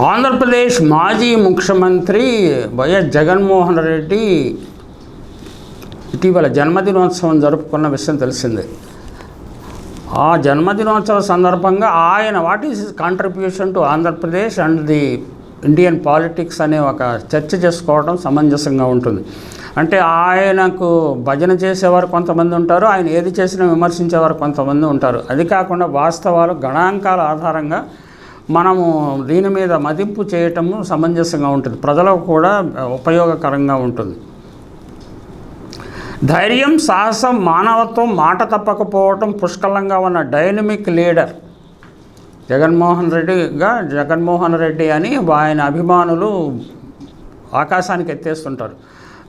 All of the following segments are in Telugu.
ఆంధ్రప్రదేశ్ మాజీ ముఖ్యమంత్రి వైఎస్ జగన్మోహన్ రెడ్డి ఇటీవల జన్మదినోత్సవం జరుపుకున్న విషయం తెలిసిందే. ఆ జన్మదినోత్సవ సందర్భంగా ఆయన what is contribution to Andhra Pradesh and the Indian politics అనే ఒక చర్చ చేసుకోవడం సమంజసంగా ఉంటుంది. అంటే ఆయనకు భజన చేసేవారు కొంతమంది ఉంటారు ఆయన ఏది చేసినా విమర్శించేవారు కొంతమంది ఉంటారు. అది కాకుండా వాస్తవాలు గణాంకాల ఆధారంగా మనము దీని మీద మదింపు చేయటము సమంజసంగా ఉంటుంది. ప్రజలకు కూడా ఉపయోగకరంగా ఉంటుంది. ధైర్యం సాహసం మానవత్వం మాట తప్పకపోవటం పుష్కలంగా ఉన్న డైనమిక్ లీడర్ జగన్మోహన్ రెడ్డిగా జగన్మోహన్ రెడ్డి అని ఆయన అభిమానులు ఆకాశానికి ఎత్తేస్తుంటారు.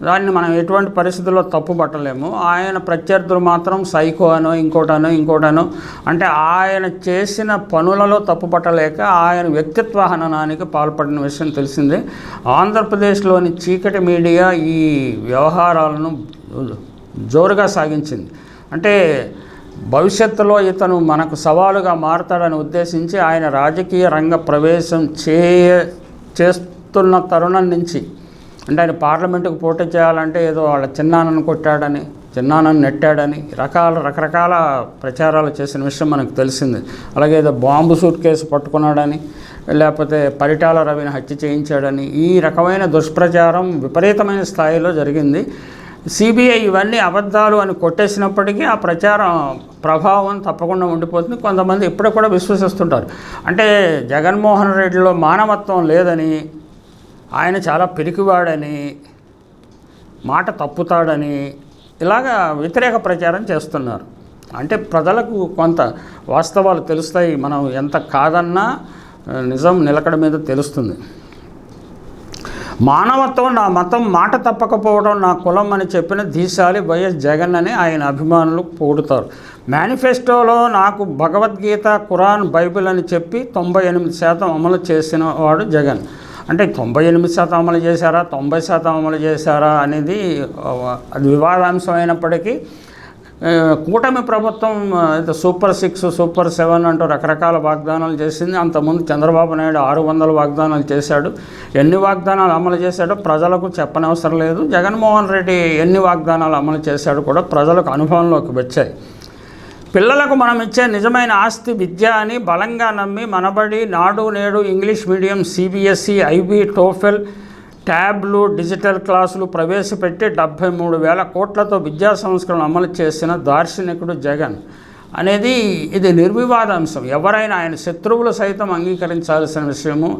దాన్ని మనం ఎటువంటి పరిస్థితుల్లో తప్పు పట్టలేము. ఆయన ప్రత్యర్థులు మాత్రం సైకో అనో ఇంకోటనో ఇంకోటనో అంటే ఆయన చేసిన పనులలో తప్పు పట్టలేక ఆయన వ్యక్తిత్వ హననానికి పాల్పడిన విషయం తెలిసిందే. ఆంధ్రప్రదేశ్లోని చీకటి మీడియా ఈ వ్యవహారాలను జోరుగా సాగించింది. అంటే భవిష్యత్తులో ఇతను మనకు సవాలుగా మారతాడని ఉద్దేశించి ఆయన రాజకీయ రంగ ప్రవేశం చేయ చేస్తున్న తరుణం నుంచి అంటే ఆయన పార్లమెంటుకు పోటీ చేయాలంటే ఏదో వాళ్ళ చిన్నాన్నను కొట్టాడని చిన్నానని నెట్టాడని రకాల రకరకాల ప్రచారాలు చేసిన విషయం మనకు తెలిసింది. అలాగే ఏదో బాంబు సూట్ కేసు పట్టుకున్నాడని లేకపోతే పరిటాల రవిని హత్య చేయించాడని ఈ రకమైన దుష్ప్రచారం విపరీతమైన స్థాయిలో జరిగింది. సిబిఐ ఇవన్నీ అబద్ధాలు అని కొట్టేసినప్పటికీ ఆ ప్రచారం ప్రభావం తప్పకుండా ఉండిపోతుంది. కొంతమంది ఇప్పుడు కూడా విశ్వసిస్తుంటారు. అంటే జగన్మోహన్ రెడ్డిలో మానవత్వం లేదని ఆయన చాలా పిరికివాడని మాట తప్పుతాడని ఇలాగా వ్యతిరేక ప్రచారం చేస్తున్నారు. అంటే ప్రజలకు కొంత వాస్తవాలు తెలుస్తాయి మనం ఎంత కాదన్నా నిజం నిలకడ మీద తెలుస్తుంది. మానవత్వం నా మతం మాట తప్పకపోవడం నా కులం అని చెప్పిన దీశాలి వైఎస్ జగన్ అని ఆయన అభిమానులు పొగుడుతారు. మేనిఫెస్టోలో నాకు భగవద్గీత ఖురాన్ బైబిల్ అని చెప్పి తొంభై ఎనిమిది శాతం అమలు చేసిన వాడు జగన్. అంటే తొంభై ఎనిమిది శాతం అమలు చేశారా? తొంభై శాతం అమలు చేశారా అనేది అది వివాదాంశం అయినప్పటికీ కూటమి ప్రభుత్వం సూపర్ సిక్స్ సూపర్ సెవెన్ అంటూ రకరకాల వాగ్దానాలు చేసింది. అంతకుముందు చంద్రబాబు నాయుడు ఆరు వందల వాగ్దానాలు చేశాడు. ఎన్ని వాగ్దానాలు అమలు చేశాడో ప్రజలకు చెప్పనవసరం లేదు. జగన్మోహన్ రెడ్డి ఎన్ని వాగ్దానాలు అమలు చేశాడో కూడా ప్రజలకు అనుభవంలోకి వచ్చాయి. పిల్లలకు మనం ఇచ్చే నిజమైన ఆస్తి విద్య అని బలంగా నమ్మి Manabadi Nadu Nedu English medium CBSE IB TOEFL ట్యాబ్లు digital క్లాసులు ప్రవేశపెట్టి డెబ్భై మూడు వేల కోట్లతో విద్యా సంస్కరణలు అమలు చేసిన దార్శనికుడు జగన్. అనేది ఇది నిర్వివాదాంశం. ఎవరైనా ఆయన శత్రువులు సైతం అంగీకరించాల్సిన విషయము.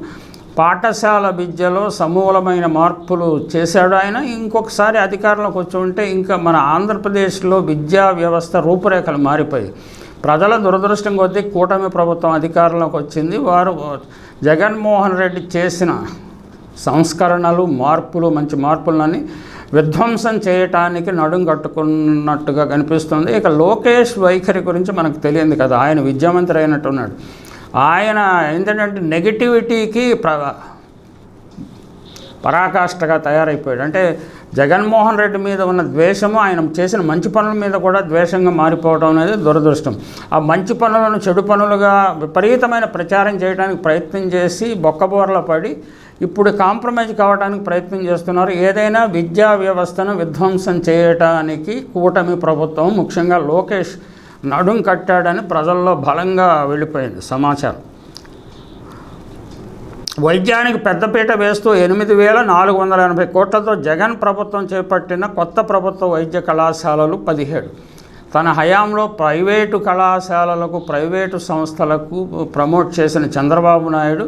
పాఠశాల విద్యలో సమూలమైన మార్పులు చేశాడు ఆయన. ఇంకొకసారి అధికారంలోకి వచ్చి ఉంటే ఇంకా మన ఆంధ్రప్రదేశ్లో విద్యా వ్యవస్థ రూపురేఖలు మారిపోయాయి. ప్రజల దురదృష్టం కొద్దీ కూటమి ప్రభుత్వం అధికారంలోకి వచ్చింది. వారు జగన్మోహన్ రెడ్డి చేసిన సంస్కరణలు మార్పులు మంచి మార్పులని విధ్వంసం చేయటానికి నడుం కట్టుకున్నట్టుగా కనిపిస్తుంది. ఇక లోకేష్ వైఖరి గురించి మనకు తెలియదు కదా. ఆయన విద్యామంత్రి అయినట్టున్నాడు. ఆయన ఏంటంటే నెగిటివిటీకి ప్ర పరాకాష్ఠగా తయారైపోయాడు. అంటే జగన్మోహన్ రెడ్డి మీద ఉన్న ద్వేషము ఆయన చేసిన మంచి పనుల మీద కూడా ద్వేషంగా మారిపోవడం అనేది దురదృష్టం. ఆ మంచి పనులను చెడు పనులుగా విపరీతమైన ప్రచారం చేయడానికి ప్రయత్నం చేసి బొక్కబోర్ల పడి ఇప్పుడు కాంప్రమైజ్ కావడానికి ప్రయత్నం చేస్తున్నారు. ఏదైనా విద్యా వ్యవస్థను విధ్వంసం చేయటానికి కూటమి ప్రభుత్వం ముఖ్యంగా లోకేష్ నడుం కట్టాడని ప్రజల్లో బలంగా వెళ్ళిపోయింది సమాచారం. వైద్యానికి పెద్దపీట వేస్తూ ఎనిమిది వేల నాలుగు వందల ఎనభై కోట్లతో జగన్ ప్రభుత్వం చేపట్టిన కొత్త ప్రభుత్వ వైద్య కళాశాలలు పదిహేడు. తన హయాంలో ప్రైవేటు కళాశాలలకు ప్రైవేటు సంస్థలకు ప్రమోట్ చేసిన చంద్రబాబు నాయుడు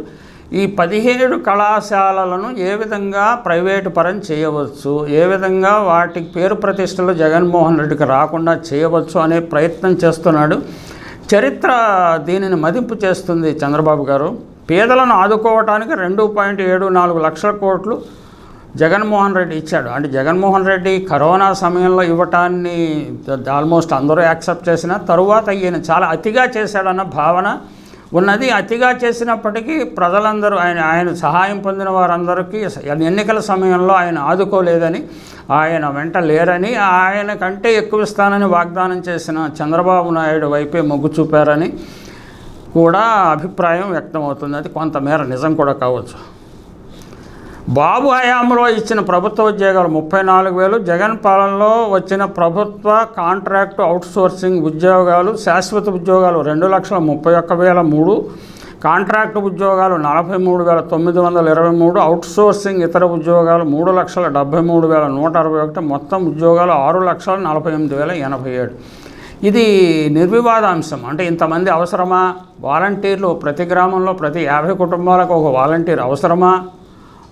ఈ పదిహేడు కళాశాలలను ఏ విధంగా ప్రైవేటు పరం చేయవచ్చు ఏ విధంగా వాటికి పేరు ప్రతిష్టలు జగన్మోహన్ రెడ్డికి రాకుండా చేయవచ్చు అనే ప్రయత్నం చేస్తున్నాడు. చరిత్ర దీనిని మదింపు చేస్తుంది చంద్రబాబు గారు. పేదలను ఆదుకోవటానికి రెండు పాయింట్ ఏడు నాలుగు లక్షల కోట్లు జగన్మోహన్ రెడ్డి ఇచ్చాడు. అంటే జగన్మోహన్ రెడ్డి కరోనా సమయంలో ఇవ్వటాన్ని ఆల్మోస్ట్ అందరూ యాక్సెప్ట్ చేసిన తరువాత ఈయన చాలా అతిగా చేశాడన్న భావన ఉన్నది అతిగా చేసినప్పటికీ ప్రజలందరూ ఆయన ఆయన సహాయం పొందిన వారందరికీ ఎన్నికల సమయంలో ఆయన ఆదుకోలేదని ఆయన వెంట లేరని ఆయన కంటే ఎక్కువ ఇస్తానని వాగ్దానం చేసిన చంద్రబాబు నాయుడు వైపే మొగ్గు చూపారని కూడా అభిప్రాయం వ్యక్తమవుతుంది. అది కొంతమేర నిజం కూడా కావచ్చు. బాబు హయాంలో ఇచ్చిన ప్రభుత్వ ఉద్యోగాలు ముప్పై నాలుగు వేలు. జగన్ పాలనలో వచ్చిన ప్రభుత్వ కాంట్రాక్టు అవుట్సోర్సింగ్ ఉద్యోగాలు శాశ్వత ఉద్యోగాలు రెండు లక్షల ముప్పై ఒక్క వేల మూడు. కాంట్రాక్టు ఉద్యోగాలు నలభై మూడు వేల తొమ్మిది వందల ఇరవై మూడు. అవుట్సోర్సింగ్ ఇతర ఉద్యోగాలు మూడు లక్షల డెబ్బై మూడు వేల నూట అరవై ఒకటి. మొత్తం ఉద్యోగాలు ఆరు లక్షల నలభై ఎనిమిది వేల ఎనభై ఏడు. ఇది నిర్వివాదాంశం. అంటే ఇంతమంది అవసరమా? వాలంటీర్లు ప్రతి గ్రామంలో ప్రతి యాభై కుటుంబాలకు ఒక వాలంటీర్ అవసరమా?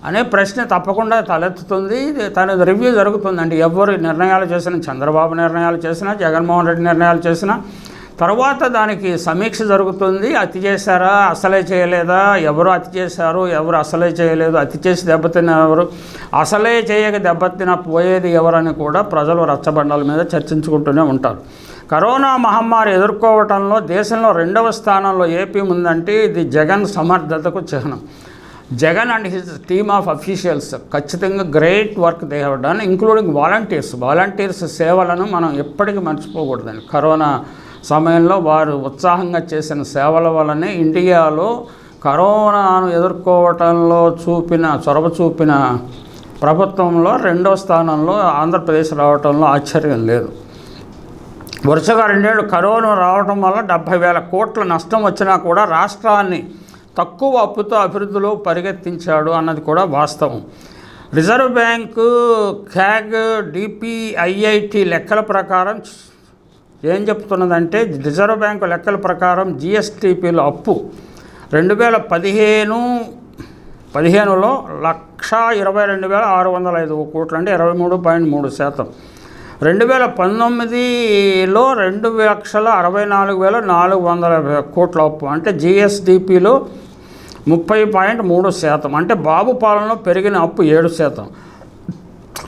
అనే ప్రశ్న తప్పకుండా తలెత్తుతుంది. ఇది తన రివ్యూ జరుగుతుంది ఎవరు నిర్ణయాలు చేసినా చంద్రబాబు నిర్ణయాలు చేసినా జగన్మోహన్ రెడ్డి నిర్ణయాలు చేసినా తర్వాత దానికి సమీక్ష జరుగుతుంది. అతి చేశారా? అసలే చేయలేదా? ఎవరు అతి చేశారు? ఎవరు అసలే చేయలేదు? అతి చేసి దెబ్బతిన్న ఎవరు? అసలే చేయక దెబ్బతిన పోయేది ఎవరని కూడా ప్రజలు రచ్చబండల మీద చర్చించుకుంటూనే ఉంటారు. కరోనా మహమ్మారి ఎదుర్కోవటంలో దేశంలో రెండవ స్థానంలో ఏపీ ఉందంటే ఇది జగన్ సమర్థతకు చిహ్నం. Jagan and his team of officials ఖచ్చితంగా great work they have done including volunteers volunteers సేవలను మనం ఎప్పటికీ మర్చిపోకూడదండి. కరోనా సమయంలో వారు ఉత్సాహంగా చేసిన సేవల వల్లనే ఇండియాలో కరోనాను ఎదుర్కోవటంలో చూపిన చొరవ చూపిన ప్రభుత్వంలో రెండో స్థానంలో ఆంధ్రప్రదేశ్ రావటంలో ఆశ్చర్యం లేదు. వరుసగా రెండేళ్ళు కరోనా రావడం వల్ల డెబ్భై వేల కోట్ల నష్టం వచ్చినా కూడా రాష్ట్రాన్ని తక్కువ అప్పుతో అభివృద్ధిలో పరిగెత్తించాడు అన్నది కూడా వాస్తవం. రిజర్వ్ బ్యాంకు క్యాగ్ డిపిఐఐటి లెక్కల ప్రకారం ఏం చెప్తున్నదంటే రిజర్వ్ బ్యాంకు లెక్కల ప్రకారం జిఎస్టిపిలో అప్పు రెండు వేల పదిహేను పదిహేనులో లక్ష ఇరవై రెండు వేల ఆరు వందల ఐదు కోట్లు అంటే ఇరవై మూడు పాయింట్ మూడు శాతం. రెండు వేల పంతొమ్మిదిలో రెండు లక్షల అరవై నాలుగు వేల నాలుగు వందల కోట్ల అప్పు. అంటే జిఎస్డిపిలో ముప్పై పాయింట్ మూడు శాతం. అంటే బాబు పాలనలో పెరిగిన అప్పు ఏడు శాతం.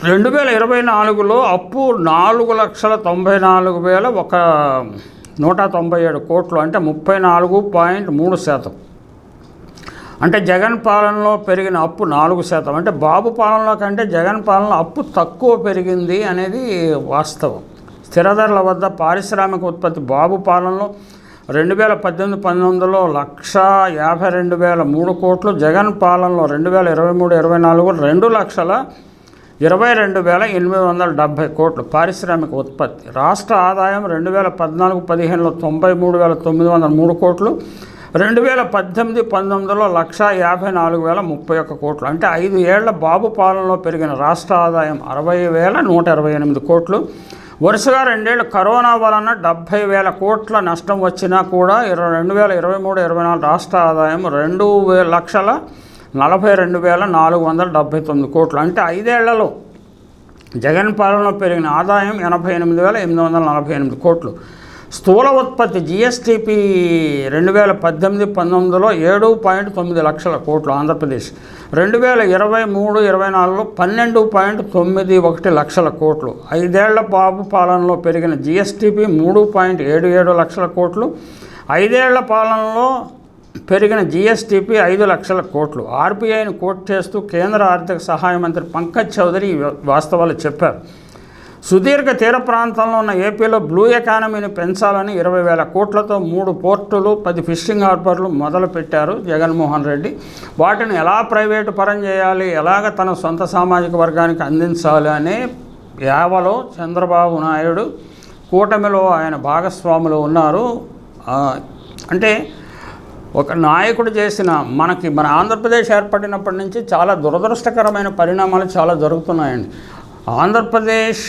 రెండు వేల ఇరవై నాలుగులో అప్పు నాలుగు లక్షల తొంభై నాలుగు వేల ఒక నూట తొంభై ఏడు కోట్లు. అంటే ముప్పై నాలుగు పాయింట్ మూడు శాతం. అంటే జగన్ పాలనలో పెరిగిన అప్పు నాలుగు శాతం. అంటే బాబు పాలనలో కంటే జగన్ పాలనలో అప్పు తక్కువ పెరిగింది అనేది వాస్తవం. స్థిర ధరల వద్ద పారిశ్రామిక ఉత్పత్తి బాబు పాలనలో రెండు వేల పద్దెనిమిది పంతొమ్మిదిలో లక్ష యాభై రెండు వేల మూడు కోట్లు జగన్ పాలనలో రెండు వేల ఇరవై మూడు ఇరవై నాలుగు రెండు లక్షల ఇరవై రెండు వేల ఎనిమిది వందల డెబ్భై కోట్లు పారిశ్రామిక ఉత్పత్తి. రాష్ట్ర ఆదాయం రెండు వేల పద్నాలుగు పదిహేనులో తొంభై మూడు వేల తొమ్మిది వందల మూడు కోట్లు రెండు వేల పద్దెనిమిది పంతొమ్మిదిలో లక్ష యాభై నాలుగు వేల ముప్పై ఒక్క కోట్లు. అంటే ఐదు ఏళ్ళ బాబు పాలనలో పెరిగిన రాష్ట్ర ఆదాయం అరవై వేల నూట ఇరవై ఎనిమిది కోట్లు. వరుసగా రెండేళ్ళు కరోనా వలన డెబ్భై వేల కోట్ల నష్టం వచ్చినా కూడా ఇరవై రెండు వేల ఇరవై మూడు ఇరవై నాలుగు రాష్ట్ర ఆదాయం రెండు వేల లక్షల నలభై రెండు వేల నాలుగు వందల డెబ్భై తొమ్మిది కోట్లు. అంటే ఐదేళ్ళలో జగన్ పాలనలో పెరిగిన ఆదాయం ఎనభై ఎనిమిది వేల ఎనిమిది వందల నలభై ఎనిమిది కోట్లు. స్థూల ఉత్పత్తి జిఎస్టిపి రెండు వేల పద్దెనిమిది పంతొమ్మిదిలో ఏడు పాయింట్ తొమ్మిది లక్షల కోట్లు ఆంధ్రప్రదేశ్ రెండు వేల ఇరవై మూడు ఇరవై నాలుగులో పన్నెండు పాయింట్ తొమ్మిది ఒకటి లక్షల కోట్లు. ఐదేళ్ళ బాబు పాలనలో పెరిగిన జిఎస్టిపి మూడు పాయింట్ ఏడు ఏడు లక్షల కోట్లు. ఐదేళ్ళ పాలనలో పెరిగిన జిఎస్టిపి ఐదు లక్షల కోట్లు. ఆర్బీఐని కోట్ చేస్తూ కేంద్ర ఆర్థిక సహాయ మంత్రి పంకజ్ చౌదరి వాస్తవాలు చెప్పారు. సుదీర్ఘ తీర ప్రాంతంలో ఉన్న ఏపీలో బ్లూ ఎకానమీని పెంచాలని ఇరవై వేల కోట్లతో మూడు పోర్టులు పది ఫిషింగ్ హార్బర్లు మొదలుపెట్టారు జగన్మోహన్ రెడ్డి. వాటిని ఎలా ప్రైవేటు పరం చేయాలి? ఎలాగ తన సొంత సామాజిక వర్గానికి అందించాలి అనే యావలో చంద్రబాబు నాయుడు కూటమిలో ఆయన భాగస్వాములు ఉన్నారు. అంటే ఒక నాయకుడు చేసిన మనకి మన ఆంధ్రప్రదేశ్ ఏర్పడినప్పటి నుంచి చాలా దురదృష్టకరమైన పరిణామాలు చాలా జరుగుతున్నాయండి. ఆంధ్రప్రదేశ్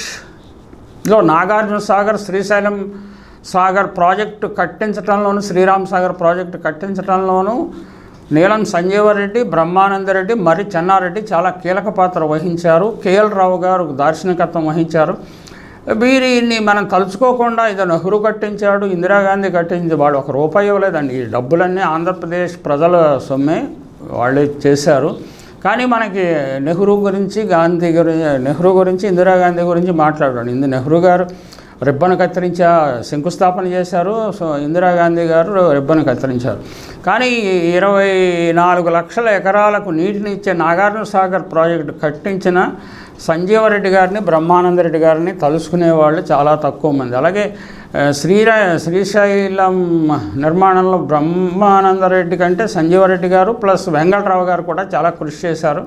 లో నాగార్జున సాగర్ శ్రీశైలం సాగర్ ప్రాజెక్టు కట్టించడంలోను శ్రీరామ్ సాగర్ ప్రాజెక్టు కట్టించడంలోనూ నీలం సంజీవరెడ్డి బ్రహ్మానందరెడ్డి మరి చెన్నారెడ్డి చాలా కీలక పాత్ర వహించారు. కేఎల్ రావు గారు దార్శనికత్వం వహించారు. వీరిని మనం తలుచుకోకుండా ఇది నెహ్రూ కట్టించాడు ఇందిరాగాంధీ కట్టించి వాడు ఒక రూపాయి ఇవ్వలేదండి. ఈ డబ్బులన్నీ ఆంధ్రప్రదేశ్ ప్రజల సొమ్మే వాళ్ళే చేశారు. కానీ మనకి నెహ్రూ గురించి గాంధీ గురించి నెహ్రూ గురించి ఇందిరాగాంధీ గురించి మాట్లాడాడు ఇందు నెహ్రూ గారు రిబ్బన్ కత్తిరించా శంకుస్థాపన చేశారు. సో ఇందిరాగాంధీ గారు రిబ్బన్ కత్తిరించారు. కానీ ఇరవై నాలుగు లక్షల ఎకరాలకు నీటిని ఇచ్చే నాగార్జున సాగర్ ప్రాజెక్టు కట్టించిన సంజీవరెడ్డి గారిని బ్రహ్మానందరెడ్డి గారిని తలుసుకునే వాళ్ళు చాలా తక్కువ మంది. అలాగే శ్రీరా శ్రీశైలం నిర్మాణంలో బ్రహ్మానందరెడ్డి కంటే సంజీవరెడ్డి గారు ప్లస్ వెంకటరావు గారు కూడా చాలా కృషి చేశారు.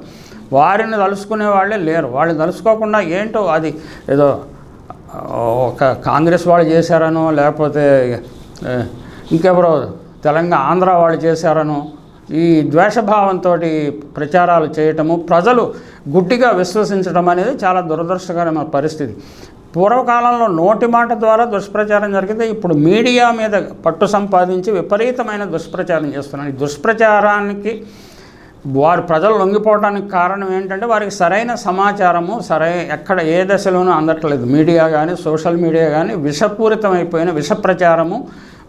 వారిని తలుసుకునే వాళ్ళే లేరు. వాళ్ళు తలుసుకోకుండా ఏంటో అది ఏదో ఒక కాంగ్రెస్ వాళ్ళు చేశారనో లేకపోతే ఇంకెవరో తెలంగాణ ఆంధ్ర వాళ్ళు చేశారనో ఈ ద్వేషభావంతో ప్రచారాలు చేయటము ప్రజలు గుడ్డిగా విశ్వసించడం అనేది చాలా దురదృష్టకరమైన పరిస్థితి. పూర్వకాలంలో నోటి మాట ద్వారా దుష్ప్రచారం జరిగితే ఇప్పుడు మీడియా మీద పట్టు సంపాదించి విపరీతమైన దుష్ప్రచారం చేస్తున్నారు. ఈ దుష్ప్రచారానికి వారు ప్రజలు లొంగిపోవడానికి కారణం ఏంటంటే వారికి సరైన సమాచారము సరై ఎక్కడ ఏ దశలోనూ అందట్లేదు. మీడియా కానీ సోషల్ మీడియా కానీ విషపూరితమైపోయిన విష ప్రచారము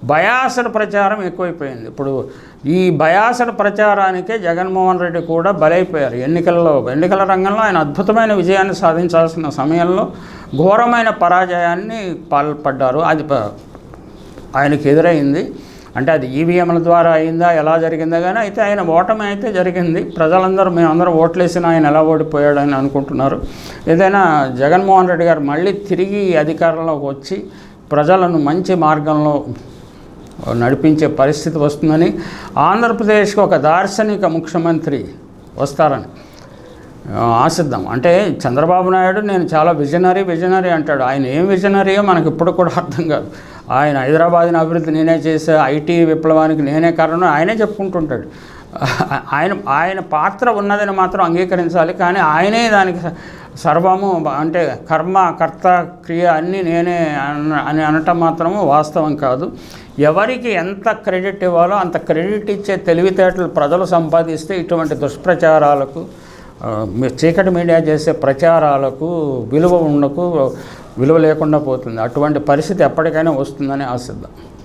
బయాసడ్ ప్రచారం ఎక్కువైపోయింది. ఇప్పుడు ఈ బయాసడ్ ప్రచారానికే జగన్మోహన్ రెడ్డి కూడా బలైపోయారు ఎన్నికల్లో. ఎన్నికల రంగంలో ఆయన అద్భుతమైన విజయాన్ని సాధించాల్సిన సమయంలో ఘోరమైన పరాజయాన్ని పాల్పడ్డారు. అది ప- ఆయనకి ఎదురైంది. అంటే అది ఈవీఎంల ద్వారా అయిందా ఎలా జరిగిందా కానీ అయితే ఆయన ఓటమి అయితే జరిగింది. ప్రజలందరూ మేమందరం ఓట్లేసిన ఆయన ఎలా ఓడిపోయాడని అనుకుంటున్నారు. ఏదైనా జగన్మోహన్ రెడ్డి గారు మళ్ళీ తిరిగి అధికారంలోకి వచ్చి ప్రజలను మంచి మార్గంలో నడిపించే పరిస్థితి వస్తుందని ఆంధ్రప్రదేశ్కి ఒక దార్శనిక ముఖ్యమంత్రి వస్తారని ఆశిద్దాం. అంటే చంద్రబాబు నాయుడు నేను చాలా విజనరీ విజనరీ అంటాడు. ఆయన ఏం విజనరీయో మనకి ఇప్పుడు కూడా అర్థం కాదు. ఆయన హైదరాబాద్ని అభివృద్ధి నేనే చేసే ఐటీ విప్లవానికి నేనే కారణం ఆయనే చెప్పుకుంటుంటాడు. ఆయన ఆయన పాత్ర ఉన్నదని మాత్రం అంగీకరించాలి కానీ ఆయనే దానికి సర్వము అంటే కర్మ కర్త క్రియ అన్నీ నేనే అని అనటం మాత్రము వాస్తవం కాదు. ఎవరికి ఎంత క్రెడిట్ ఇవ్వాలో అంత క్రెడిట్ ఇచ్చే తెలివితేటలు ప్రజలు సంపాదిస్తే ఇటువంటి దుష్ప్రచారాలకు చీకటి మీడియా చేసే ప్రచారాలకు విలువ ఉండకు విలువ లేకుండా పోతుంది. అటువంటి పరిస్థితి ఎప్పటికైనా వస్తుందని ఆశిద్దాం